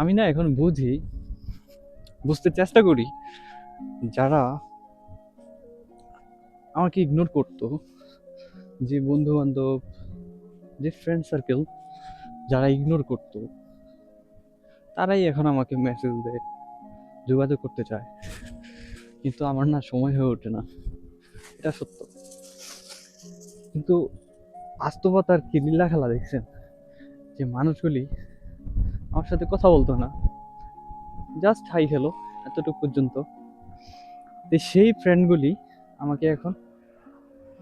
আমি না এখন বুঝি, বুঝতে চেষ্টা করি যারা আমাকে ইগনোর করতো, যে বন্ধু বান্ধব যে ফ্রেন্ড সার্কেল যারা ইগনোর করতো, তারাই এখন আমাকে মেসেজ দেয়, যোগাযোগ করতে চায়। কিন্তু আমার না সময় হয়ে ওঠে না, এটা সত্য। কিন্তু বাস্তবতার কি লীলা খেলা দেখছেন? যে মানুষগুলি আমার সাথে কথা বলতো না। জাস্ট হাই হ্যালো এতটুকু পর্যন্ত। তো সেই ফ্রেন্ডগুলি আমাকে এখন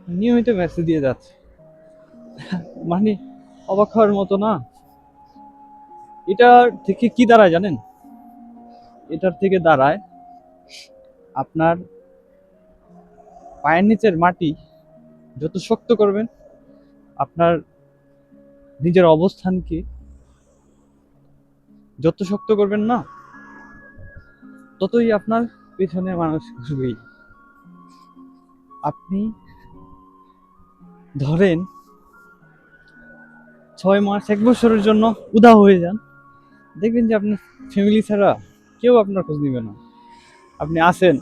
নিয়মিত মেসেজ দিয়ে যাচ্ছে। মানে অবাক হওয়ার মতো না। এটার থেকে কি দাঁড়ায় জানেন? এটার থেকে দাঁড়ায় আপনার পায়ের নিচের মাটি যত শক্ত করবেন, আপনার নিজের অবস্থানকে যত শক্ত করবেন না, ততই আপনার পিছনে মানুষ আসবেই আপনি ধরেন ছয় মাস, এক বছরের জন্য উদা হয়ে যান, দেখবেন যে আপনার ফ্যামিলি ছাড়া কেউ আপনার খোঁজ নিবে না। আপনি আসেন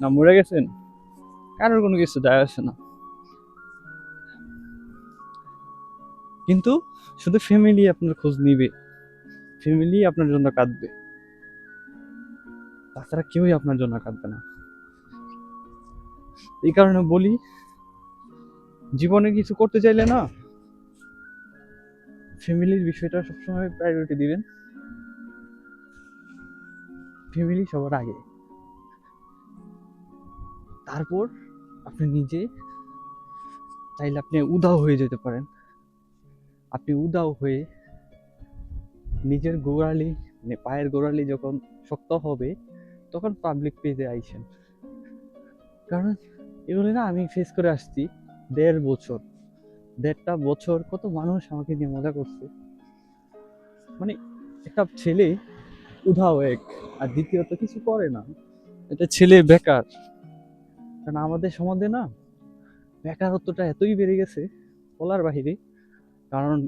না মরে গেছেন, কারোর কোনো কিছু যায় আসে না। কিন্তু শুধু ফ্যামিলি আপনার খোঁজ নিবে। ফ্যামিলি আপনার জন্য কাঁদবে। তাছাড়া কেউই আপনার জন্য কাঁদবে না। এই কারণে বলি, জীবনে কিছু করতে চাইলে না ফ্যামিলির বিষয়টা সবসময় প্রায়োরিটি দিবেন। ফ্যামিলি সবার আগে। তারপর আপনি নিজে চাইলে আপনি উদাও হয়ে যেতে পারেন। আপনি উদাও হয়ে নিজের গোড়ালি মানে পায়ের গোড়ালি যখন শক্ত হবে, তখন পাবলিক পেজে আইসেন। কারণ এগুলো না আমি ফেস করে আসছি দেড় বছর। দেড়টা বছর কত মানুষ আমাকে নিয়ে মজা করছে। মানে একটা ছেলে উধাও এক, আর দ্বিতীয়ত কিছু করে না। এটা ছেলে বেকার। কারণ আমাদের সমাজে না বেকারত্বটা এতই বেড়ে গেছে বলার বাহিরে। কারণ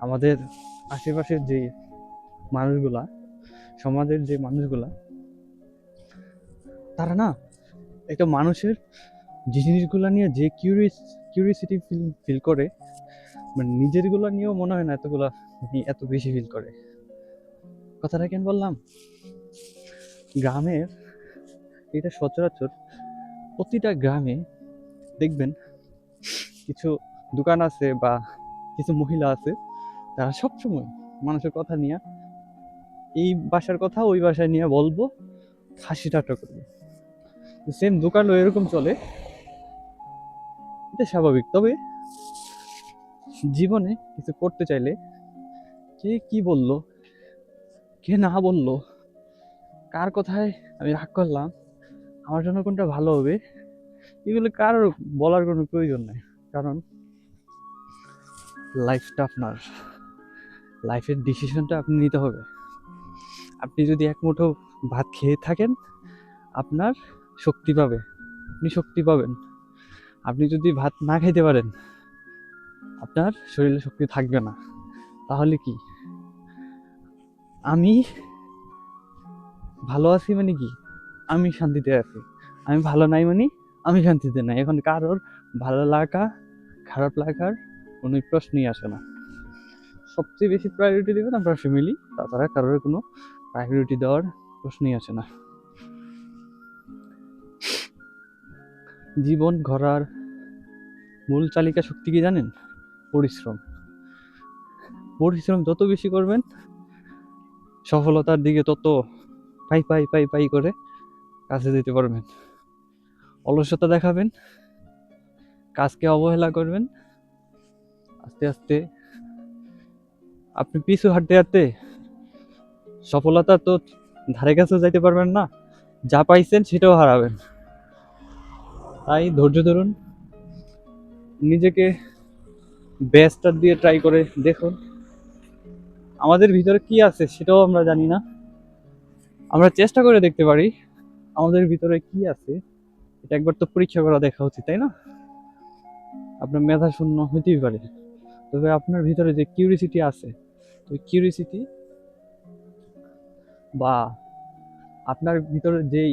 আমাদের আশেপাশের যে মানুষগুলা, সমাজের যে মানুষগুলা, তারা না একটা মানুষের যে জিনিসগুলা নিয়ে যে কিউরিয়াস কিউরিয়াসিটি ফিল ফিল করে মানে নিজেরগুলা নিয়েও মনে হয় না এতগুলা মানে এত বেশি ফিল করে। কথাটা কেন বললাম? গ্রামের, এটা সচরাচর প্রতিটা গ্রামে দেখবেন কিছু দোকান আছে বা কিছু মহিলা আছে তারা সবসময় মানুষের কথা নিয়ে, এই বাসার কথা ওই বাসায় নিয়ে বলব, হাসি ঠাট্টা করবে। সেম দোকানও এরকম চলে। এটা স্বাভাবিক। তবে জীবনে কিছু করতে চাইলে কে কি বলল, কে না বলল, কার কথায় আমি রাগ করলাম, আমার জন্য কোনটা ভালো হবে, এগুলো কারোর বলার কোনো প্রয়োজন নেই। কারণ লাইফটা আপনার লাইফের ডিসিশনটা আপনি নিতে হবে। আপনি যদি এক মুঠো ভাত খেয়ে থাকেন, আপনার শক্তি পাবে। আপনি শক্তি পাবেন। আপনি যদি ভাত না খাইতে পারেন, আপনার শরীরে শক্তি থাকবে না। তাহলে কি? আমি ভালো আছি মানে কি? আমি শান্তিতে আছি। আমি ভালো নাই মানে আমি শান্তিতে নাই। এখন কারোর ভালো লাগা, খারাপ লাগার কোনো প্রশ্নই আসে না। সবচেয়ে বেশি প্রায়োরিটি দেবেন আপনার ফ্যামিলি তাছাড়া কারোর কোনো প্রায়োরিটি দেওয়ার প্রশ্নই আসে না। জীবন গড়ার মূল চালিকা শক্তি কি জানেন? পরিশ্রম। পরিশ্রম যত বেশি করবেন, সফলতার দিকে তত পাই পাই পাই পাই করে কাছে যেতে পারবেন। অলসতা দেখাবেন, কাজকে অবহেলা করবেন, আস্তে আস্তে আপনি পিছু হাঁটতে হাঁটতে সফলতা তো ধারে কাছে যাইতে পারবেন না। যা পাইছেন সেটাও হারাবেন। তাই ধৈর্য ধরুন। নিজেকে বেস্টটা দিয়ে ট্রাই করে দেখুন। আমাদের ভিতরে কি আছে সেটাও আমরা জানি না। আমরা চেষ্টা করে দেখতে পারি আমাদের ভিতরে কি আছে। এটা একবার তো পরীক্ষা করা দেখা উচিত, তাই না? আপনার মেধা শূন্য হইতেই পারে। তবে আপনার ভিতরে যে কিউরিসিটি আছে তো কিউরিসিটি বা আপনার ভিতরে যেই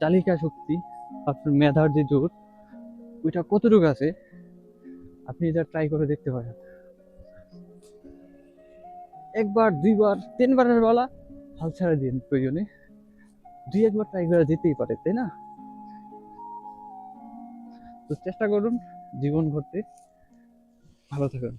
চালিকা শক্তি, আপনার মেধার যে জোর, ওইটা কতটুকু আছে, আপনি এটা ট্রাই করে দেখতে পারেন। একবার, দুইবার, তিনবারের বেলা হাল ছাড়া দিন প্রয়োজনে। দুই, একবার ট্রাই করা যেতেই পারে, তাই না? তো চেষ্টা করুন, জীবন ঘটতে। ভালো থাকুন।